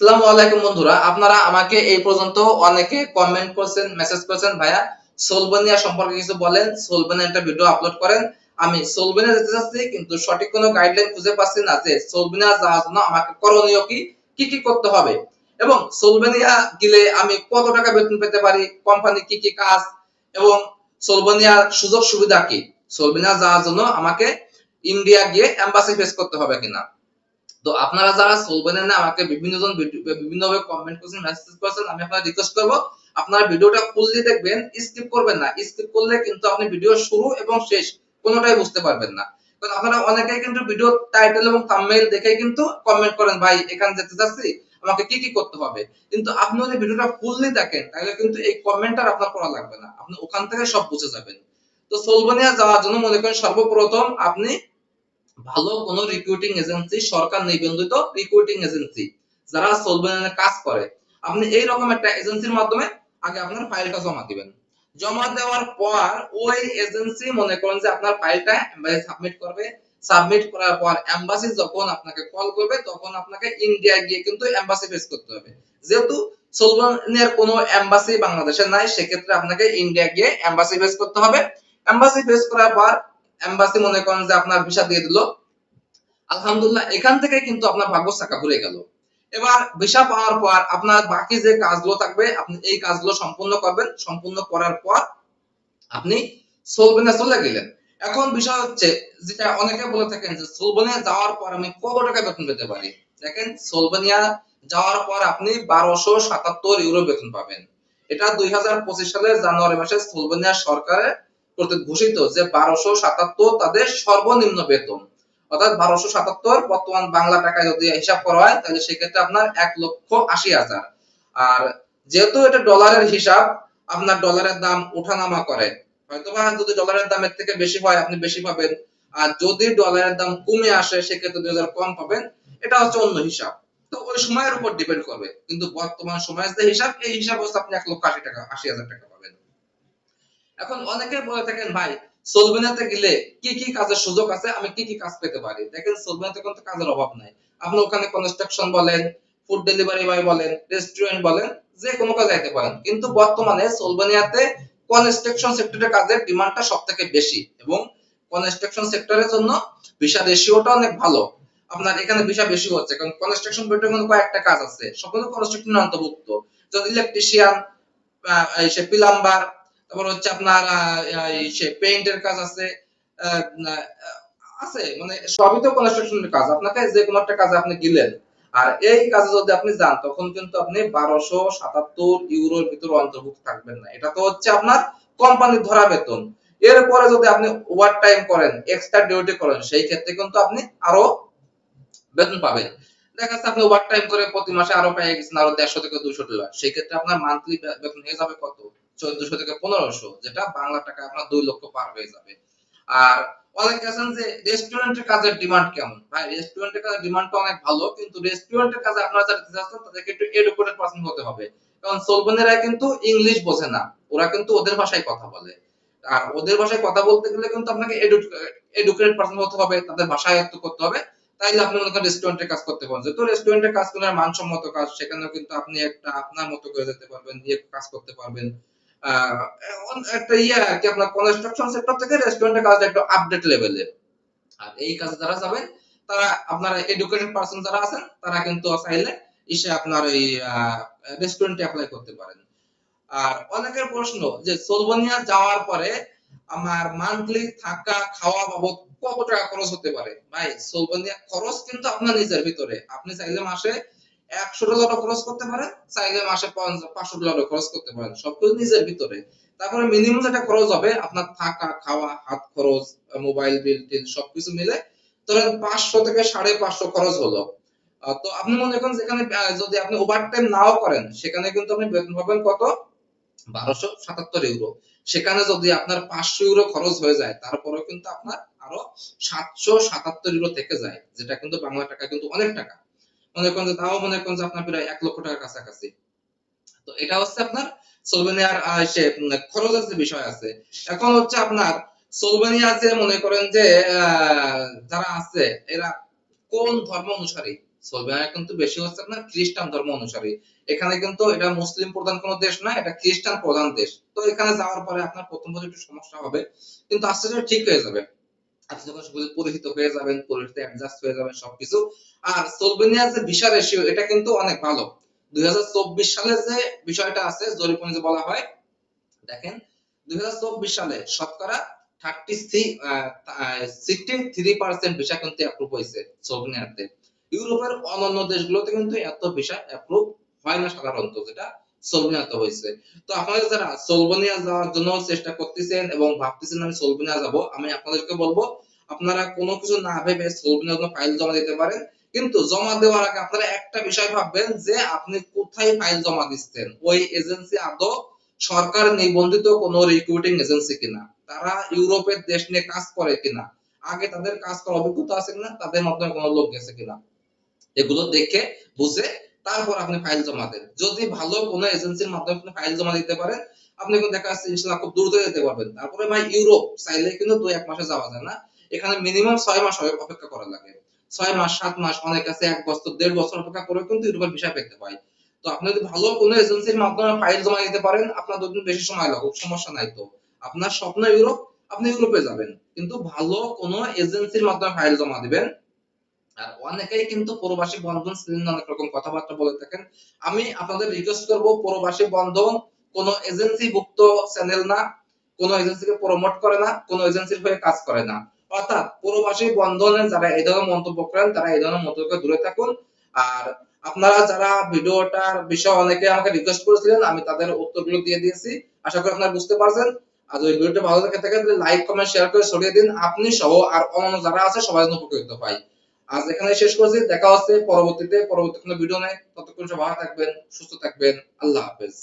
আসসালামু আলাইকুম বন্ধুরা, আপনারা আমাকে এই পর্যন্ত অনেকে কমেন্ট করছেন মেসেজ করেছেন, ভাইয়া সোলবেনিয়া সম্পর্কে কিছু বলেন, সোলবেনিয়া একটা ভিডিও আপলোড করেন। আমি সোলবেনিয়া যেতে চাচ্ছি, কিন্তু সঠিক কোনো গাইডলাইন খুঁজে পাচ্ছি না যে সোলবেনিয়া যাওয়ার জন্য আমাকে করণীয় কি কি কি করতে হবে। এবং সোলবেনিয়া গেলে আমি কত টাকা বেতন পেতে পারি কোম্পানি কি কি কাজ, এবং সোলবেনিয়ার সুযোগ সুবিধা কি? সোলবেনিয়া যাওয়ার জন্য আমাকে ইন্ডিয়া গিয়ে এম্বাসি ফেস করতে হবে কিনা? তো আপনারা যারা সোলবেনের না, আমাকে বিভিন্ন জন বিভিন্ন ভাবে কমেন্ট করছেন মেসেজ করেছেন, আমি আপনারা রিকোয়েস্ট করব, আপনারা ভিডিওটা ফুললি দেখবেন স্কিপ করবেন না। স্কিপ করলে কিন্তু আপনি ভিডিও শুরু এবং শেষ কোনোটাই বুঝতে পারবেন না। কারণ আপনারা অনেকেই কিন্তু ভিডিও টাইটেল এবং থাম্বনেইল দেখে কিন্তু কমেন্ট করেন, ভাই, এখানে যেতে যাচ্ছি আমাকে কি কি করতে হবে? কিন্তু আপনি যদি ভিডিওটা ফুললি দেখেন, তাহলে কিন্তু এই কমেন্টটা আপনার পড়া লাগবে না। আপনি ওখান থেকে সব বুঝে যাবেন। তো সোলবেনিয়া যাওয়ার জন্য মনে করেন সর্বপ্রথম আপনি ভালো কোন রিক্রুটিং এজেন্সি সরকার নিবন্ধিত রিক্রুটিং এজেন্সি যারা সোলবেনিয়ানে কাজ করে। আপনি এই রকম একটা এজেন্সির মাধ্যমে আগে আপনার ফাইলটা জমা দিবেন। জমা দেওয়ার পর ওই এজেন্সি মনে করেন যে আপনার ফাইলটা এমবাসি সাবমিট করবে। সাবমিট করার পর এমবাসি যখন আপনাকে কল করবে, তখন আপনাকে ইন্ডিয়া গিয়ে কিন্তু এমবাসি ফেস করতে হবে। যেহেতু সোলবানের কোনো এমবাসি বাংলাদেশে নাই, সেক্ষেত্রে আপনাকে ইন্ডিয়া গিয়ে এমবাসি ফেস করতে হবে। এমবাসি ফেস করার পর এমবাসি মনে করেন যে আপনার ভিসা দিয়ে দিল। আলহামদুলিল্লাহ, এখান থেকে কিন্তু আপনার ভাগ্য চাকা ঘুরে গেল। এবার ভিসা পাওয়ার পর আপনার বাকি যে কাজগুলো থাকবে, আপনি এই কাজগুলো সম্পূর্ণ করবেন। সম্পূর্ণ করার পর আপনি সোলবেনে চলে গেলেন। এখন বিষয় হচ্ছে, যেটা অনেকে বলে থাকেন যে সোলবেনিয়া যাওয়ার পর আমি কত টাকা বেতন পেতে পারি? দেখেন, সোলবেনিয়া যাওয়ার পর আপনি বারোশো সাতাত্তর ইউরো বেতন পাবেন। এটা দুই হাজার পঁচিশ সালের জানুয়ারি মাসে সোলবেনিয়া সরকারের কর্তৃক ঘোষিত যে বারোশো সাতাত্তর তাদের সর্বনিম্ন বেতন। অর্থাৎ বারোশো সাতাত্তর বর্তমান বাংলা টাকায় যদি হিসাব করা হয়, তাহলে সেক্ষেত্রে আপনার এক লক্ষ আশি হাজার। আর যেহেতু এটা ডলারের হিসাব, আপনার ডলারের দাম ওঠানামা করে। হয়তোবা যদি ডলারের দামের থেকে বেশি হয়, আপনি বেশি পাবেন। আর যদি ডলারের দাম কমে আসে, সেক্ষেত্রে দুই হাজার কম পাবেন, এটা হচ্ছে অন্য হিসাব। তো ওই সময়ের উপর ডিপেন্ড করবে। কিন্তু বর্তমান সময়ের যে হিসাব, এই হিসাব হচ্ছে আপনি এক লক্ষ আশি টাকা, আশি হাজার টাকা পাবেন। এখন অনেকে বলে থাকেন, ভাই সোলভেনিয়াতে গেলে কি কি কাজের সুযোগ আছে? আমি কি কি কাজ পেতে পারি? দেখেন সোলভেনিয়াতে কিন্তু কাজের অভাব নাই। আপনি ওখানে কনস্ট্রাকশন বলেন ফুড ডেলিভারি বয় বলেন রেস্টুরেন্ট বলেন যে কোনো কাজে যাইতে পারেন। কিন্তু বর্তমানে সোলভেনিয়াতে কনস্ট্রাকশন সেক্টরের কাজের ডিমান্ডটা সব থেকে বেশি এবং কনস্ট্রাকশন সেক্টরের জন্য ভিসা রেশিওটা অনেক ভালো। আপনার এখানে ভিসা বেশি হচ্ছে, কারণ কনস্ট্রাকশন পেট্রোল কয়েকটা কাজ আছে। সবগুলো কনস্ট্রাকশন অন্তর্ভুক্ত। যেমন ইলেকট্রিশিয়ান সে প্লাম্বার তারপর হচ্ছে আপনার পেইন্টের কাজ আছে আছে মানে সবই তো কনস্ট্রাকশনের কাজ। আপনাকে যে কোনো একটা কাজে আপনি গেলেন, আর এই কাজে যদি আপনি যান, তখন কিন্তু আপনি বারোশো সাতাত্তর ইউরোর ভিতর অন্তর্ভুক্ত থাকবেন না। এটা তো হচ্ছে আপনার কোম্পানির ধরা বেতন। এরপরে যদি আপনি ওভার টাইম করেন এক্সট্রা ডিউটি করেন, সেই ক্ষেত্রে কিন্তু আপনি আরও বেতন পাবেন। দেখা যাচ্ছে আপনি ওভার টাইম করে প্রতি মাসে আরও পেয়ে গেছেন আরও দেড়শো থেকে দুশো ডলার। সেই ক্ষেত্রে আপনার মান্থলি বেতন হয়ে যাবে কত? চোদ্দশো থেকে পনেরোশো, যেটা বাংলা টাকা আপনার দুই লক্ষ পার হয়ে যাবে। আর অনেকে আছেন যে রেস্টুরেন্টের কাজের ডিমান্ড কেমন? ভাই রেস্টুরেন্টের কাজের ডিমান্ডটা অনেক ভালো, কিন্তু রেস্টুরেন্টের কাজে আপনারা যারা দিতে তাদেরকে একটু এডুকেটেড পার্সন হতে হবে। কারণ কিন্তু ইংলিশ বোঝে না, ওরা কিন্তু ওদের ভাষায় কথা বলে। আর ওদের ভাষায় কথা বলতে গেলে কিন্তু আপনাকে এডুকেটেড পার্সন হতে হবে, তাদের ভাষা আয়ত্ত করতে হবে। আপনি মনে করেন রেস্টুরেন্টে কাজ করতে যেহেতু রেস্টুরেন্টে কাজ মানসম্মত কাজ, সেখানেও কিন্তু আপনি একটা আপনার মতো করে যেতে পারবেন দিয়ে কাজ করতে পারবেন। একটা ইয়ে আর কি আপনার কনস্ট্রাকশন সেক্টর থেকে রেস্টুরেন্টের কাজটা একটু আপডেট লেভেলের আর এই কাজে যারা যাবেন, তারা আপনার এডুকেটেড পার্সন যারা আছেন, তারা কিন্তু চাইলে এসে আপনার এই রেস্টুরেন্টে অ্যাপ্লাই করতে পারেন। আর অনেকের প্রশ্ন যে সোলবনিয়া যাওয়ার পরে আমার মান্থলি থাকা খাওয়া বাবদ কত টাকা খরচ হতে পারে? ভাই সোলবনিয়া খরচ কিন্তু আপনার নিজের ভিতরে। আপনি চাইলে মাসে একশো ডলারও খরচ করতে পারেন চাইলে মাসে পাঁচশো ডলারও খরচ করতে পারেন। সবকিছু নিজের ভিতরে। তারপরে মিনিমাম যেটা খরচ হবে, আপনার থাকা, খাওয়া, হাত খরচ মোবাইল বিল টিল সবকিছু মিলে ধরেন পাঁচশো থেকে সাড়ে পাঁচশো খরচ হলো। তো আপনি মনে করেন যেখানে যদি আপনি ওভার টাইম নাও করেন, সেখানে কিন্তু আপনি বেতন পাবেন কত? বারোশো সাতাত্তর ইউরো সেখানে যদি আপনার পাঁচশো ইউরো খরচ হয়ে যায়, তারপরেও কিন্তু আপনার আরও সাতশো সাতাত্তর ইউরো থেকে যায়, যেটা কিন্তু বাংলা টাকা কিন্তু অনেক টাকা। মনে করেন যে তাও মনে করেন যে আপনার প্রায় এক লক্ষ টাকার কাছাকাছি। তো এটা হচ্ছে আপনার সোলভেনিয়ার সে খরচের যে বিষয় আছে। এখন হচ্ছে আপনার সোলভেনিয়া যে মনে করেন যে যারা আছে, এরা কোন ধর্ম অনুসারী? সোলভেনিয়া কিন্তু বেশি হচ্ছে আপনার খ্রিস্টান ধর্ম অনুসারী। এখানে কিন্তু এটা মুসলিম প্রধান কোনো দেশ না, এটা খ্রিস্টান প্রধান দেশ। তো এখানে যাওয়ার পরে আপনার প্রথম প্রথম একটু সমস্যা হবে, কিন্তু আস্তে আস্তে ঠিক হয়ে যাবে। আপনি যখন পরিচিত হয়ে যাবেন পরিচিত অ্যাডজাস্ট হয়ে যাবেন সবকিছু, আর যে ভিসা রেশিও এটা কিন্তু অনেক ভালো। দুই হাজার চব্বিশ সালে যে বিষয়টা আছে, জরিপ অনুযায়ী বলা হয়, দেখেন, দুই সালে শতকরা থার্টি থ্রি পার্সেন্ট ভিসা কিন্তু অ্যাপ্রুভ হয়েছে ইউরোপের অন্যান্য দেশগুলোতে কিন্তু এত ভিসা অ্যাপ্রুভ হয় না সাধারণত, যেটা সোলভেনিয়াতে হয়েছে। তো আপনারা যারা সোলভেনিয়া যাওয়ার জন্য চেষ্টা করতেছেন এবং ভাবতেছেন আমি সোলভেনিয়া যাব, আমি আপনাদেরকে বলব, আপনারা কোনো কিছু না ভেবে সোলভেনিয়ার জন্য ফাইল জমা দিতে পারেন। কিন্তু জমা দেওয়ার আগে আপনারা একটা বিষয় ভাববেন যে আপনি কোথায় ফাইল জমা দিচ্ছেন? ওই এজেন্সি আদৌ সরকার নিবন্ধিত কোন রিক্রুটিং এজেন্সি কিনা? তারা ইউরোপের দেশ নিয়ে কাজ করে কিনা? আগে তাদের কাজ করার অভিজ্ঞতা আছে কিনা? তাদের মাধ্যমে কোনো লোক গেছে কিনা? এগুলো দেখে বুঝে তারপর আপনি ফাইল জমা দেন। যদি ভালো কোনো এজেন্সির মাধ্যমে আপনি ফাইল জমা দিতে পারেন, আপনি কিন্তু দেখা যাচ্ছে ইনশাল্লাহ খুব দ্রুত যেতে পারবেন। তারপরে ভাই ইউরোপ, চাইলে কিন্তু দুই এক মাসে যাওয়া যায় না। এখানে মিনিমাম ছয় মাস অপেক্ষা করা লাগে। ছয় মাস, সাত মাস, অনেক আছে, এক বছর, দেড় বছর অপেক্ষা করে কিন্তু ইউরোপের ভিসা পেতে হয়। তো আপনি যদি ভালো কোনো এজেন্সির মাধ্যমে ফাইল জমা দিতে পারেন, আপনার দুদিন বেশি সময় লাগুক সমস্যা নাই তো। আপনার স্বপ্ন ইউরোপ, আপনি ইউরোপে যাবেন। কিন্তু ভালো কোনো এজেন্সির মাধ্যমে ফাইল জমা দিবেন আর অনেকেই কিন্তু প্রবাসী বন্ধন শ্রেণির অনেক রকম কথাবার্তা বলে থাকেন। আমি আপনাদের রিকোয়েস্ট করব, প্রবাসী বন্ধন কোন এজেন্সি ভুক্ত চ্যানেল না, কোন এজেন্সিকে প্রমোট করে না, কোন এজেন্সির হয়ে কাজ করে না। অর্থাৎ প্রবাসী বন্ধনে যারা এই ধরনের মন্তব্য করেন, তারা এই ধরনের মন্তব্য দূরে থাকুন। আর আপনারা যারা ভিডিওটার বিষয়ে অনেকে আমাকে রিকোয়েস্ট করেছিলেন, আমি তাদের উত্তরগুলো দিয়ে দিয়েছি। আশা করি আপনারা বুঝতে পারছেন। আর যদি ভিডিওটা ভালো লাগে থাকে, তাহলে লাইক কমেন্ট শেয়ার করে ছড়িয়ে দিন। আপনি সহ আর অন্যান্য যারা আছে, সবাই যেন উপকৃত হয়। আজ এখানে শেষ করছি। দেখা হচ্ছে পরবর্তীতে। পরবর্তী কোনো ভিডিও নেই ততক্ষণ সব ভালো থাকবেন, সুস্থ থাকবেন। আল্লাহ হাফেজ।